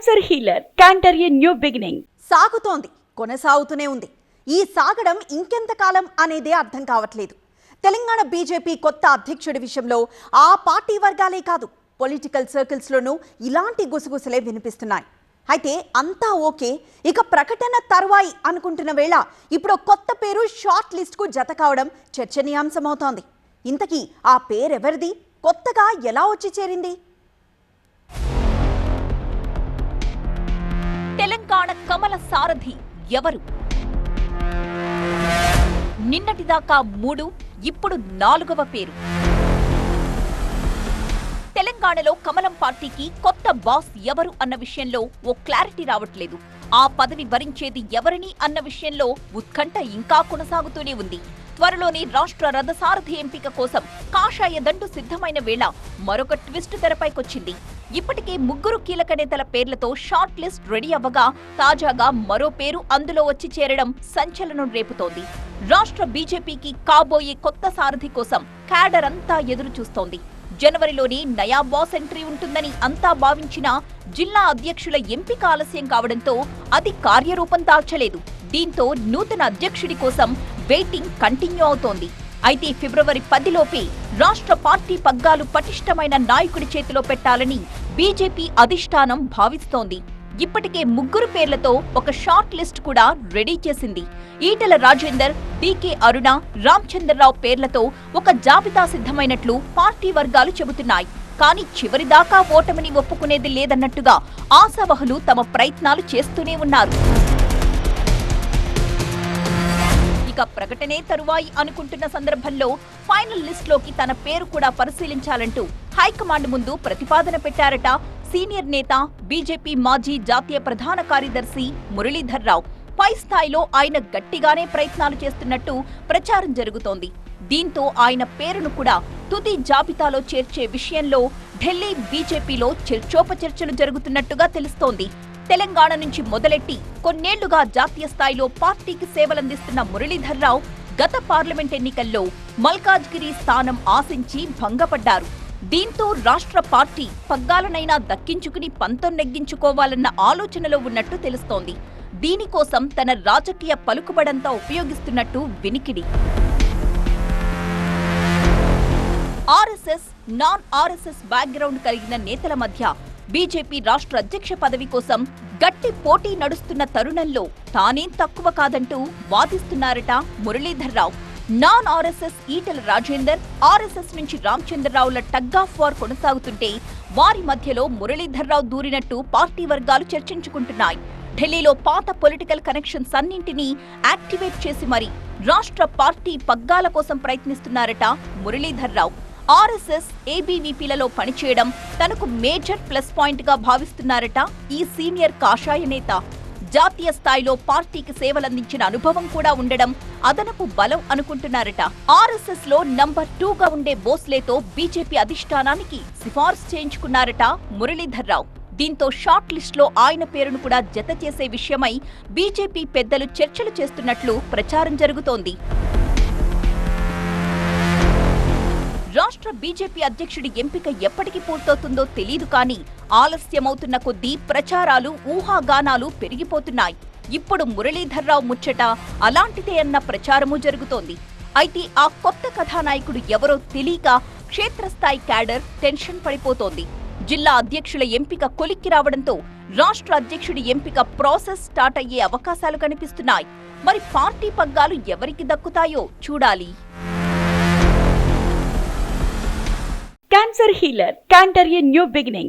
Cancer healer centre a new beginning సాగుతోంది కొనసాగుతూనే ఉంది. ఈ సాగడం ఇంకెంతకాలం అనేదే అర్థం కావట్లేదు. తెలంగాణ బీజేపీ కొత్త అధ్యక్షుడి విషయంలో ఆ పార్టీ వర్గాలే కాదు పొలిటికల్ సర్కిల్స్లోనూ ఇలాంటి గుసగుసలే వినిపిస్తున్నాయి. అయితే అంతా ఓకే ఇక ప్రకటన తర్వాయి అనుకుంటున్న వేళ ఇప్పుడు కొత్త పేరు షార్ట్ లిస్ట్కు జత కావడం చర్చనీయాంశమవుతోంది. ఇంతకీ ఆ పేరెవరిది? కొత్తగా ఎలా వచ్చి చేరింది? తెలంగాణ కమల సారథి ఎవరు? నిన్నటిదాకా మూడు ఇప్పుడు నాలుగవ పేరు. తెలంగాణలో కమలం పార్టీకి కొత్త బాస్ ఎవరు అన్న విషయంలో ఓ క్లారిటీ రావట్లేదు. ఆ పదవి భరించేది ఎవరిని అన్న విషయంలో ఉత్కంఠ ఇంకా కొనసాగుతూనే ఉంది. త్వరలోనే రాష్ట్ర రథసారథి ఎంపిక కోసం కాషాయ దండు సిద్ధమైన వేళ మరొక ట్విస్ట్ తెరపైకొచ్చింది. ఇప్పటికే ముగ్గురు కీలక నేతల పేర్లతో షార్ట్ లిస్ట్ రెడీ అవ్వగా తాజాగా మరో పేరు అందులో వచ్చి చేరడం సంచలనం రేపుతోంది. రాష్ట్ర బీజేపీకి కాబోయే కొత్త సారథి కోసం క్యాడర్ అంతా ఎదురు చూస్తోంది. జనవరిలోనే నయా బాస్ ఎంట్రీ ఉంటుందని అంతా భావించినా జిల్లా అధ్యక్షుల ఎంపిక ఆలస్యం కావడంతో అది కార్యరూపం దాల్చలేదు. దీంతో నూతన అధ్యక్షుడి కోసం వెయిటింగ్ కంటిన్యూ అవుతోంది. అయితే ఫిబ్రవరి పదిలోపే రాష్ట్ర పార్టీ పగ్గాలు పటిష్టమైన నాయకుడి చేతిలో పెట్టాలని బీజేపీ అధిష్టానం భావిస్తోంది. ఇప్పటికే ముగ్గురు పేర్లతో ఒక షార్ట్ లిస్ట్ కూడా రెడీ చేసింది. ఈటల రాజేందర్ డికే అరుణ రామచంద్రరావు పేర్లతో ఒక జాబితా సిద్ధమైనట్లు పార్టీ వర్గాలు చెబుతున్నాయి. కానీ చివరిదాకా ఓటమిని ఒప్పుకునేది లేదన్నట్టుగా ఆశావహులు తమ ప్రయత్నాలు చేస్తూనే ఉన్నారు. ఇక ప్రకటనే తరువాయి అనుకుంటున్న సందర్భంలో ఫైనల్ లిస్ట్లోకి తన పేరు కూడా పరిశీలించాలంటూ హైకమాండ్ ముందు ప్రతిపాదన పెట్టారట సీనియర్ నేత బీజేపీ మాజీ జాతీయ ప్రధాన కార్యదర్శి మురళీధర్ రావు. పై స్థాయిలో ఆయన గట్టిగానే ప్రయత్నాలు చేస్తున్నట్టు ప్రచారం జరుగుతోంది. దీంతో ఆయన పేరును కూడా తుది జాబితాలో చేర్చే విషయంలో ఢిల్లీ బీజేపీలో చర్చోపచర్చలు జరుగుతున్నట్టుగా తెలుస్తోంది. తెలంగాణ నుంచి మొదలెట్టి కొన్నేళ్ళుగా జాతీయ స్థాయిలో పార్టీకి సేవలందిస్తున్న మురళీధర్ రావు గత పార్లమెంట్ ఎన్నికల్లో మల్కాజ్గిరి స్థానం ఆశించి భంగపడ్డారు. దీంతో రాష్ట్ర పార్టీ పగ్గాలనైనా దక్కించుకుని పంతం నెగ్గించుకోవాలన్న ఆలోచనలో ఉన్నట్టు తెలుస్తోంది. దీనికోసం తన రాజకీయ పలుకుబడంతా ఉపయోగిస్తున్నట్టు వినికిడి. ఆర్ఎస్ఎస్ నాన్ ఆర్ఎస్ఎస్ బ్యాక్గ్రౌండ్ కలిగిన నేతల మధ్య బీజేపీ రాష్ట్ర అధ్యక్ష పదవి కోసం గట్టి పోటీ నడుస్తున్న తరుణంలో తానేం తక్కువ కాదంటూ వాదిస్తున్నారట Muralidhar Rao non RSS Etela Rajender RSS నుంచి రామచంద్రరావుల టగ్ ఆఫ్ వార్ కొనసాగుతుంటే వారి మధ్యలో మురళీధర్ రావు దూరినట్టు పార్టీ వర్గాలు చర్చించుకుంటున్నాయి. ఢిల్లీలో పాత పొలిటికల్ కనెక్షన్స్ అన్నింటినీ యాక్టివేట్ చేసి మరి రాష్ట్ర పార్టీ పగ్గాల కోసం ప్రయత్నిస్తున్నారట మురళీధర్ రావు ఆర్ఎస్ఎస్ ఏబీవీపీలలో పనిచేయడం తనకు మేజర్ ప్లస్ పాయింట్గా భావిస్తున్నారట ఈ సీనియర్ కాషాయ నేత. జాతీయ స్థాయిలో పార్టీకి సేవలందించిన అనుభవం కూడా ఉండడం అదనపు బలం అనుకుంటున్నారట. ఆర్ఎస్ఎస్లో నంబర్ టూగా ఉండే బోస్లేతో బీజేపీ అధిష్టానానికి సిఫార్సు చేయించుకున్నారట మురళీధర్ రావు దీంతో షార్ట్ లిస్ట్లో ఆయన పేరును కూడా జత చేసే విషయమై బీజేపీ పెద్దలు చర్చలు చేస్తున్నట్లు ప్రచారం జరుగుతోంది. రాష్ట్ర బీజేపీ అధ్యక్షుడి ఎంపిక ఎప్పటికి పూర్తవుతుందో తెలియదు కానీ ఆలస్యమవుతున్న కొద్దీ ప్రచారాలు ఊహాగానాలు పెరిగిపోతున్నాయి. ఇప్పుడు మురళీధర్రావు ముచ్చట అలాంటిదే అన్న ప్రచారము జరుగుతోంది. అయితే ఆ కొత్త కథానాయకుడు ఎవరో తెలియక క్షేత్రస్థాయి క్యాడర్ టెన్షన్ పడిపోతోంది. జిల్లా అధ్యక్షుల ఎంపిక కొలిక్కి రావడంతో రాష్ట్ర అధ్యక్షుడి ఎంపిక ప్రాసెస్ స్టార్ట్ అయ్యే అవకాశాలు కనిపిస్తున్నాయి. మరి పార్టీ పగ్గాలు ఎవరికి దక్కుతాయో చూడాలి. Cancer healer centre a new beginning